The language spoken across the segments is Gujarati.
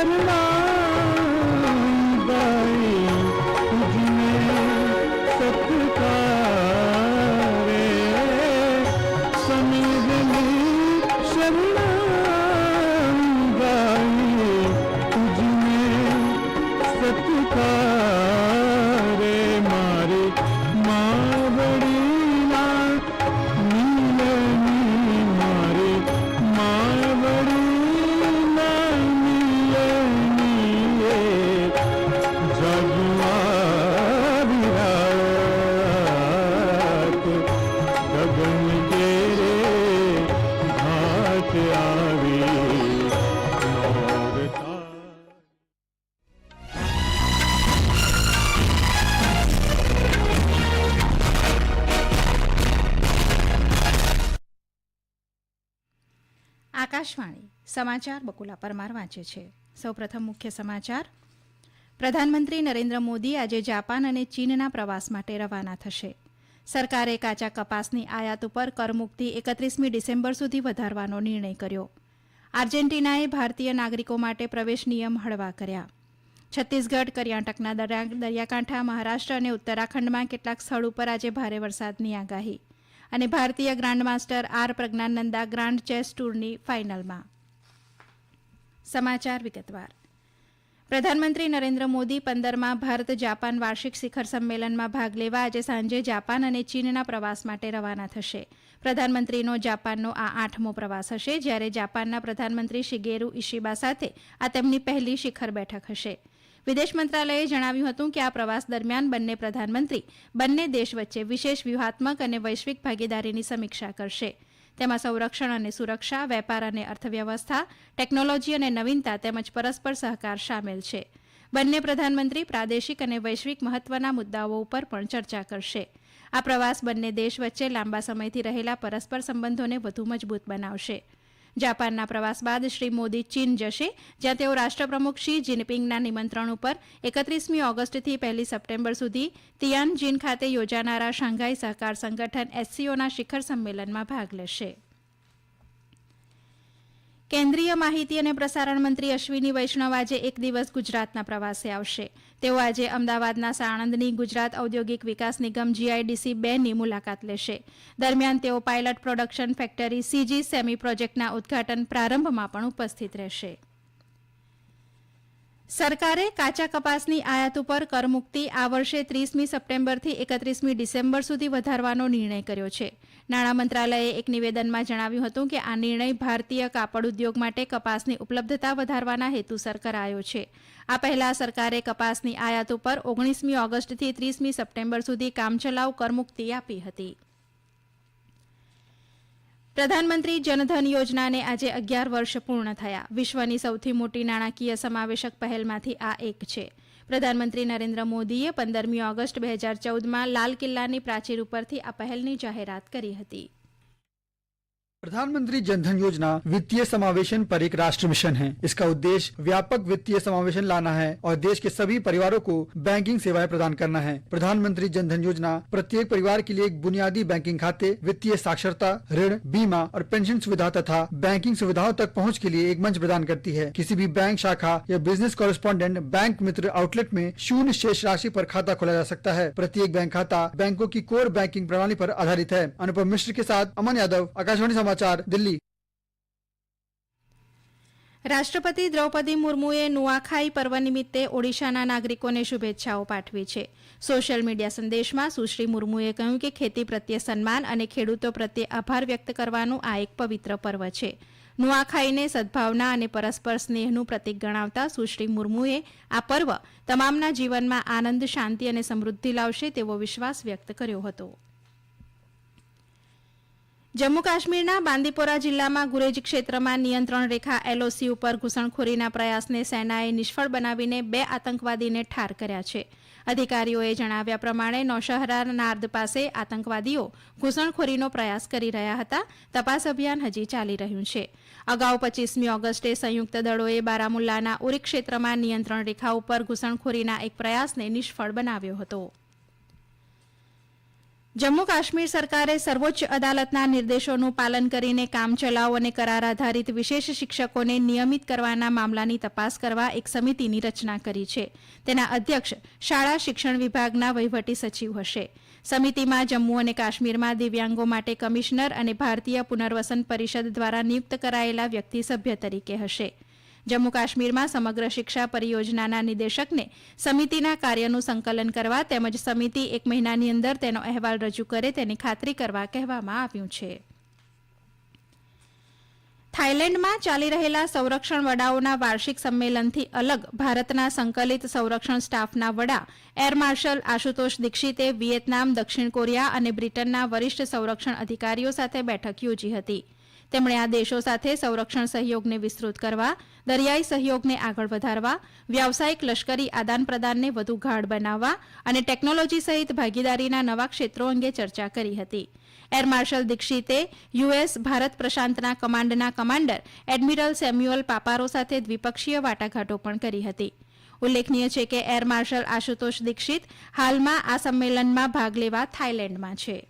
I don't know. સમાચાર બકુલા પરમાર વાંચે છે. સૌપ્રથમ મુખ્ય સમાચાર. પ્રધાનમંત્રી નરેન્દ્ર મોદી આજે જાપાન અને ચીનના પ્રવાસ માટે રવાના થશે. સરકારે કાચા કપાસની આયાત ઉપર કરમુક્તિ એકત્રીસમી ડિસેમ્બર સુધી વધારવાનો નિર્ણય કર્યો. આર્જેન્ટિનાએ ભારતીય નાગરિકો માટે પ્રવેશ નિયમ હળવા કર્યા. છત્તીસગઢ, કર્ણાટકના દરિયાકાંઠા, મહારાષ્ટ્ર અને ઉત્તરાખંડમાં કેટલાક સ્થળ ઉપર આજે ભારે વરસાદની આગાહી અને ભારતીય grandmaster R Praggnanandhaa grand chess ટૂરની ફાઇનલમાં. સમાચાર વિગતવાર. પ્રધાનમંત્રી નરેન્દ્ર મોદી પંદરમાં ભારત જાપાન વાર્ષિક શિખર સંમેલનમાં ભાગ લેવા આજે સાંજે જાપાન અને ચીનના પ્રવાસ માટે રવાના થશે. પ્રધાનમંત્રીનો જાપાનનો આ આઠમો પ્રવાસ હશે, જ્યારે જાપાનના પ્રધાનમંત્રી શિગેરુ ઇશિબા સાથે આ તેમની પહેલી શિખર બેઠક હશે. વિદેશ મંત્રાલયે જણાવ્યું હતું કે આ પ્રવાસ દરમિયાન બંને પ્રધાનમંત્રી બંને દેશ વચ્ચે વિશેષ વ્યૂહાત્મક અને વૈશ્વિક ભાગીદારીની સમીક્ષા કરશે. તેમાં સંરક્ષણ અને સુરક્ષા, વેપાર અને અર્થવ્યવસ્થા, ટેકનોલોજી અને નવીનતા તેમજ પરસ્પર સહકાર સામેલ છે. બંને પ્રધાનમંત્રી પ્રાદેશિક અને વૈશ્વિક મહત્વના મુદ્દાઓ ઉપર પણ ચર્ચા કરશે. આ પ્રવાસ બંને દેશ વચ્ચે લાંબા સમયથી રહેલા પરસ્પર સંબંધોને વધુ મજબૂત બનાવશે. જાપાનના પ્રવાસ બાદ શ્રી મોદી ચીન જશે, જ્યાં તેઓ રાષ્ટ્રપ્રમુખ શી જિનપિંગના નિમંત્રણ ઉપર એકત્રીસમી ઓગસ્ટથી પહેલી સપ્ટેમ્બર સુધી તિયાનજીન ખાતે યોજાનારા શાંઘાઈ સહકાર સંગઠન એસસીઓના શિખર સંમેલનમાં ભાગ લેશે. કેન્દ્રીય માહિતી અને પ્રસારણ મંત્રી અશ્વિની વૈષ્ણવ આજે એક દિવસ ગુજરાતના પ્રવાસે આવશે. તેઓ આજે અમદાવાદના સાણંદની ગુજરાત ઔદ્યોગિક વિકાસ નિગમ જીઆઈડીસી બે ની મુલાકાત લેશે. દરમિયાન તેઓ pilot production factory CG semi પ્રોજેક્ટના ઉદઘાટન પ્રારંભમાં પણ ઉપસ્થિત રહેશે. સરકારે કાચા કપાસની આયાત ઉપર કરમુક્તિ આ વર્ષે ત્રીસમી સપ્ટેમ્બરથી એકત્રીસમી ડિસેમ્બર સુધી વધારવાનો નિર્ણય કર્યો છે. નાણાં મંત્રાલયે એક નિવેદનમાં જણાવ્યું હતું કે આ નિર્ણય ભારતીય કાપડ ઉદ્યોગ માટે કપાસની ઉપલબ્ધતા વધારવાના હેતુસર કરાયો છે. આ પહેલા સરકારે કપાસની આયાત ઉપર ઓગણીસમી ઓગસ્ટથી ત્રીસમી સપ્ટેમ્બર સુધી કામચલાઉ કરમુક્તિ આપી હતી. પ્રધાનમંત્રી જનધન યોજનાને આજે અગિયાર વર્ષ પૂર્ણ થયા. વિશ્વની સૌથી મોટી નાણાકીય સમાવેશક પહેલમાંથી આ એક છે. પ્રધાનમંત્રી નરેન્દ્ર મોદીએ પંદરમી ઓગસ્ટ બે હજાર ચૌદમાં લાલ કિલ્લાની પ્રાચીર ઉપરથી આ પહેલની જાહેરાત કરી હતી. प्रधानमंत्री जनधन योजना वित्तीय समावेशन पर एक राष्ट्र मिशन है। इसका उद्देश्य व्यापक वित्तीय समावेशन लाना है और देश के सभी परिवारों को बैंकिंग सेवाएँ प्रदान करना है। प्रधानमंत्री जनधन योजना प्रत्येक परिवार के लिए एक बुनियादी बैंकिंग खाते, वित्तीय साक्षरता, ऋण, बीमा और पेंशन सुविधा तथा बैंकिंग सुविधाओं तक पहुँच के लिए एक मंच प्रदान करती है। किसी भी बैंक शाखा या बिज़नेस कॉरेस्पॉन्डेंट बैंक मित्र आउटलेट में शून्य शेष राशि आरोप खाता खोला जा सकता है। प्रत्येक बैंक खाता बैंकों की कोर बैंकिंग प्रणाली आरोप आधारित है। अनुपम मिश्र के साथ अमन यादव, आकाशवाणी સમાચાર, દિલ્હી. રાષ્ટ્રપતિ દ્રૌપદી મુર્મુએ નુઆખાઈ પર્વ નિમિત્તે ઓડિશાના નાગરિકોને શુભેચ્છાઓ પાઠવી છે. સોશિયલ મીડિયા સંદેશમાં સુશ્રી મુર્મુએ કહ્યું કે ખેતી પ્રત્યે સન્માન અને ખેડૂતો પ્રત્યે આભાર વ્યક્ત કરવાનું આ એક પવિત્ર પર્વ છે. નુઆખાઈને સદભાવના અને પરસ્પર સ્નેહનું પ્રતીક ગણાવતા સુશ્રી મુર્મુએ આ પર્વ તમામના જીવનમાં આનંદ, શાંતિ અને સમૃદ્ધિ લાવશે તેવો વિશ્વાસ વ્યક્ત કર્યો હતો. જમ્મુ કાશ્મીરના બાંદીપોરા જિલ્લામાં ગુરેજ ક્ષેત્રમાં નિયંત્રણ રેખા એલઓસી ઉપર ઘૂસણખોરીના પ્રયાસને સેનાએ નિષ્ફળ બનાવીને બે આતંકવાદીને ઠાર કર્યા છે. અધિકારીઓએ જણાવ્યા પ્રમાણે નૌશહરા નાર્દ પાસે આતંકવાદીઓ ઘૂસણખોરીનો પ્રયાસ કરી રહ્યા હતા. તપાસ અભિયાન હજી ચાલી રહ્યું છે. અગાઉ પચીસમી ઓગસ્ટે સંયુક્ત દળોએ બારામુલ્લાના ઉરી ક્ષેત્રમાં નિયંત્રણ રેખા ઉપર ઘૂસણખોરીના એક પ્રયાસને નિષ્ફળ બનાવ્યો હતો. જમ્મુ કાશ્મીર સરકારે સર્વોચ્ચ અદાલતના નિર્દેશોનું પાલન કરીને કામચલાઉ અને કરાર આધારિત વિશેષ શિક્ષકોને નિયમિત કરવાના મામલાની તપાસ કરવા એક સમિતિની રચના કરી છે. તેના અધ્યક્ષ શાળા શિક્ષણ વિભાગના વહીવટી સચિવ હશે. સમિતિમાં જમ્મુ અને કાશ્મીરમાં દિવ્યાંગો માટે કમિશનર અને ભારતીય પુનર્વસન પરિષદ દ્વારા નિયુક્ત કરાયેલા વ્યક્તિ સભ્ય તરીકે હશે. જમ્મુ કાશ્મીરમાં સમગ્ર શિક્ષા પરિયોજનાના નિદેશકને સમિતિના કાર્યનું સંકલન કરવા તેમજ સમિતિ એક મહિનાની અંદર તેનો અહેવાલ રજૂ કરે તેની ખાતરી કરવા કહેવામાં આવ્યું છે. થાઇલેન્ડમાં ચાલી રહેલા સંરક્ષણ વડાઓના વાર્ષિક સંમેલનથી અલગ ભારતના સંકલિત સંરક્ષણ સ્ટાફના વડા એર માર્શલ આશુતોષ દીક્ષિતે વિયેતનામ, દક્ષિણ કોરિયા અને બ્રિટનના વરિષ્ઠ સંરક્ષણ અધિકારીઓ સાથે બેઠક યોજી હતી. તેમણે આ દેશો સાથે સંરક્ષણ સહયોગને વિસ્તૃત કરવા, દરિયાઈ સહયોગને આગળ વધારવા, વ્યાવસાયિક લશ્કરી આદાન પ્રદાનને વધુ ગાઢ બનાવવા અને ટેકનોલોજી સહિત ભાગીદારીના નવા ક્ષેત્રો અંગે ચર્ચા કરી હતી. એર માર્શલ દીક્ષિતે યુએસ ભારત પ્રશાંતના કમાન્ડના કમાન્ડર એડમિરલ સેમ્યુઅલ પાપારો સાથે દ્વિપક્ષીય વાટાઘાટો પણ કરી હતી. ઉલ્લેખનીય છે કે એર માર્શલ આશુતોષ દીક્ષિત હાલમાં આ સંમેલનમાં ભાગ લેવા થાઇલેન્ડમાં છે.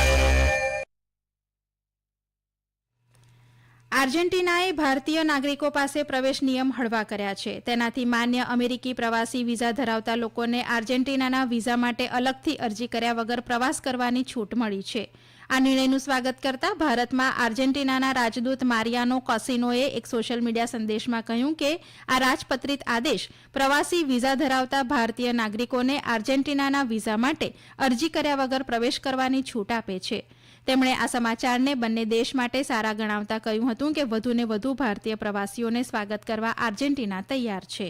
આર્જેન્ટિનાએ ભારતીય નાગરિકો પાસે પ્રવેશ નિયમ હળવા કર્યા છે. તેનાથી માન્ય અમેરિકી પ્રવાસી વિઝા ધરાવતા લોકોને આર્જેન્ટિનાના વિઝા માટે અલગથી અરજી કર્યા વગર પ્રવાસ કરવાની છૂટ મળી છે. આ નિર્ણયનું સ્વાગત કરતા ભારતમાં આર્જેન્ટિનાના રાજદૂત મારિયાનો કોસિનોએ એક સોશિયલ મીડિયા સંદેશમાં કહ્યું કે, આ રાજપત્રિત આદેશ પ્રવાસી વિઝા ધરાવતા ભારતીય નાગરિકોને આર્જેન્ટિનાના વિઝા માટે અરજી કર્યા વગર પ્રવેશ કરવાની છૂટ આપે છે. તેમણે આ સમાચારને બંને દેશ માટે સારા ગણાવતા કહ્યું હતું કે વધુને વધુ ભારતીય પ્રવાસીઓને સ્વાગત કરવા આર્જેન્ટિના તૈયાર છે.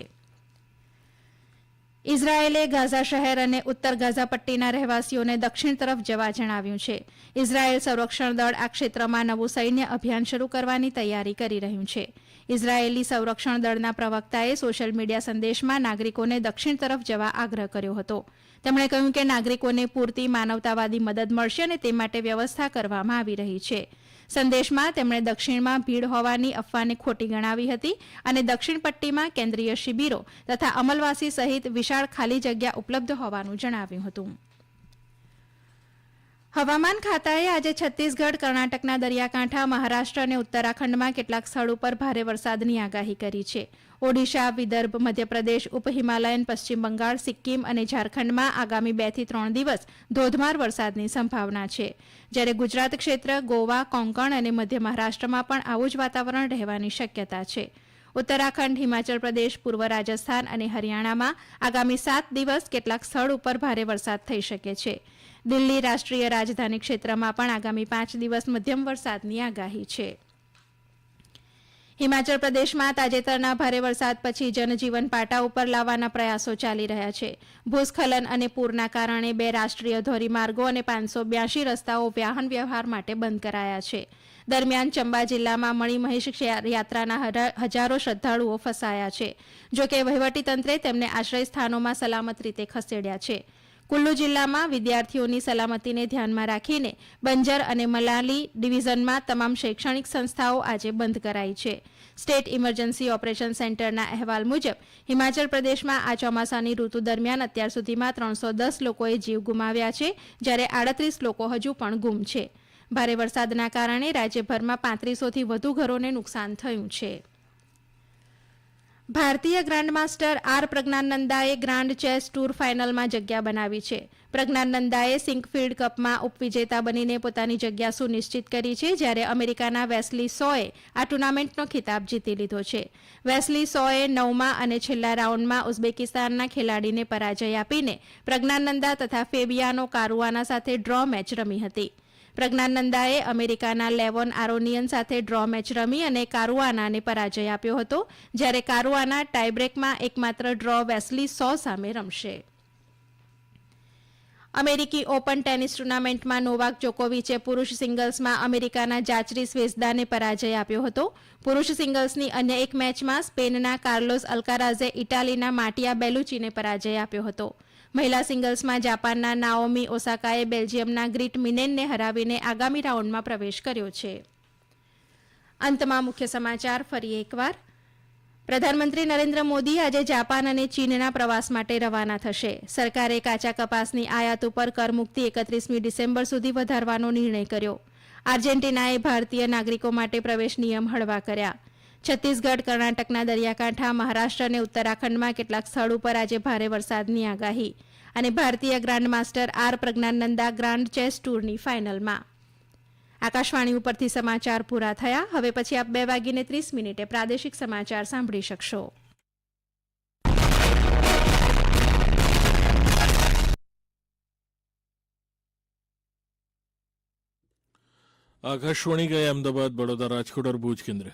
ઇઝરાયેલે ગાઝા શહેર અને ઉત્તર ગાઝા પટ્ટીના રહેવાસીઓને દક્ષિણ તરફ જવા જણાવ્યું છે. ઇઝરાયેલ સંરક્ષણ દળ આ ક્ષેત્રમાં નવું સૈન્ય અભિયાન શરૂ કરવાની તૈયારી કરી રહ્યું છે. ઇઝરાયેલી સંરક્ષણ દળના પ્રવક્તાએ સોશિયલ મીડિયા સંદેશમાં નાગરિકોને દક્ષિણ તરફ જવા આગ્રહ કર્યો હતો. તેમણે કહ્યું કે નાગરિકોને પૂરતી માનવતાવાદી મદદ મળશે અને તે માટે વ્યવસ્થા કરવામાં આવી રહી છે. સંદેશમાં તેમણે દક્ષિણમાં ભીડ હોવાની અફવાને ખોટી ગણાવી હતી અને દક્ષિણ પટ્ટીમાં કેન્દ્રીય શિબિરો તથા અમલવાસી સહિત વિશાળ ખાલી જગ્યા ઉપલબ્ધ હોવાનું જણાવ્યું હતું. હવામાન ખાતાએ આજે છત્તીસગઢ, કર્ણાટકના દરિયાકાંઠા, મહારાષ્ટ્ર અને ઉત્તરાખંડમાં કેટલાક સ્થળ ઉપર ભારે વરસાદની આગાહી કરી છે. ઓડિશા, વિદર્ભ, મધ્યપ્રદેશ, ઉપહિમાલયન, પશ્ચિમ બંગાળ, સિક્કિમ અને ઝારખંડમાં આગામી બેથી ત્રણ દિવસ ધોધમાર વરસાદની સંભાવના છે. જ્યારે ગુજરાત ક્ષેત્ર, ગોવા, કોંકણ અને મધ્ય મહારાષ્ટ્રમાં પણ આવું જ વાતાવરણ રહેવાની શક્યતા છે. ઉત્તરાખંડ, હિમાચલ પ્રદેશ, પૂર્વ રાજસ્થાન અને હરિયાણામાં આગામી સાત દિવસ કેટલાક સ્થળ ઉપર ભારે વરસાદ થઈ શકે છે. દિલ્હી રાષ્ટ્રીય રાજધાની ક્ષેત્રમાં પણ આગામી પાંચ દિવસ મધ્યમ વરસાદની આગાહી છે. હિમાચલ પ્રદેશમાં તાજેતરના ભારે વરસાદ પછી જનજીવન પાટા ઉપર લાવવાના પ્રયાસો ચાલી રહ્યા છે. ભૂસ્ખલન અને પૂરના કારણે બે રાષ્ટ્રીય ધોરીમાર્ગો અને પાંચસો બ્યાસી રસ્તાઓ વાહન વ્યવહાર માટે બંધ કરાયા છે. દરમિયાન ચંબા જિલ્લામાં મણિમહેશ યાત્રાના હજારો શ્રદ્ધાળુઓ ફસાયા છે. જોકે વહીવટીતંત્રે તેમને આશ્રય સ્થાનોમાં સલામત રીતે ખસેડ્યા છે. કુલ્લુ જિલ્લામાં વિદ્યાર્થીઓની સલામતીને ધ્યાનમાં રાખીને બંજર અને મલાલી ડિવિઝનમાં તમામ શૈક્ષણિક સંસ્થાઓ આજે બંધ કરાઈ છે. સ્ટેટ ઇમરજન્સી ઓપરેશન સેન્ટરના અહેવાલ મુજબ હિમાચલ પ્રદેશમાં આ ચોમાસાની ઋતુ દરમિયાન અત્યાર સુધીમાં ત્રણસો દસ લોકોએ જીવ ગુમાવ્યા છે, જ્યારે આડત્રીસ લોકો હજુ પણ ગુમ છે. ભારે વરસાદના કારણે રાજ્યભરમાં પાંત્રીસોથી વધુ ઘરોને નુકસાન થયું છે. ભારતીય ગ્રાન્ડમાસ્ટર આર પ્રજ્ઞાનંદાએ ગ્રાન્ડ ચેસ ટૂર ફાઇનલમાં જગ્યા બનાવી છે. પ્રજ્ઞાનંદાએ સિંકફિલ્ડ કપમાં ઉપવિજેતા બનીને પોતાની જગ્યા સુનિશ્ચિત કરી છે, જ્યારે અમેરિકાના વેસ્લી સોએ આ ટુર્નામેન્ટનો ખિતાબ જીતી લીધો છે. વેસ્લી સોએ નવમા અને છેલ્લા રાઉન્ડમાં ઉઝબેકિસ્તાનના ખેલાડીને પરાજય આપીને પ્રજ્ઞાનંદા તથા ફેબિયાનો કારુઆના સાથે ડ્રો મેચ રમી હતી. પ્રજ્ઞાનંદાએ અમેરિકાના લેવોન આરોનિયન સાથે ડ્રો મેચ રમી અને કારુઆનાને પરાજય આપ્યો હતો, જ્યારે કારુઆના ટાઈબ્રેકમાં એકમાત્ર ડ્રો વેસ્લી સો સામે રમશે. અમેરિકી ઓપન ટેનિસ ટુર્નામેન્ટમાં નોવાક જોકોવિચે પુરુષ સિંગલ્સમાં અમેરિકાના જાચરી સ્વેઝદાને પરાજય આપ્યો હતો. પુરુષ સિંગલ્સની અન્ય એક મેચમાં સ્પેનના કાર્લોસ અલ્કારાઝે ઇટાલીના માટિયા બેલુચીને પરાજય આપ્યો હતો. મહિલા સિંગલ્સમાં જાપાનના નાઓમી ઓસાકાએ બેલ્જિયમના ગ્રીટ મિનેનને હરાવીને આગામી રાઉન્ડમાં પ્રવેશ કર્યો છે. અંતમાં મુખ્ય સમાચાર ફરી એકવાર. પ્રધાનમંત્રી નરેન્દ્ર મોદી આજે જાપાન અને ચીનના પ્રવાસ માટે રવાના થશે. સરકારે કાચા કપાસની આયાત ઉપર કરમુક્તિ એકત્રીસમી ડિસેમ્બર સુધી વધારવાનો નિર્ણય કર્યો. આર્જેન્ટિનાએ ભારતીય નાગરિકો માટે પ્રવેશ નિયમ હળવા કર્યા. છત્તીસગઢ, કર્ણાટકના દરિયાકાંઠા, મહારાષ્ટ્ર અને ઉત્તરાખંડમાં કેટલાક સ્થળ ઉપર આજે ભારે વરસાદની આગાહી અને ભારતીય grand master R Praggnanandhaa grand chess ટૂરની ફાઇનલમાં. આકાશવાણી ઉપરથી સમાચાર પૂરા થયા. હવે પછી આપ બે વાગીને ત્રીસ મિનિટે પ્રાદેશિક સમાચાર સાંભળી શકશો. આકાશવાણી ગયા અમદાવાદ બડોદા રાજકોટ ભુજ કેન્દ્ર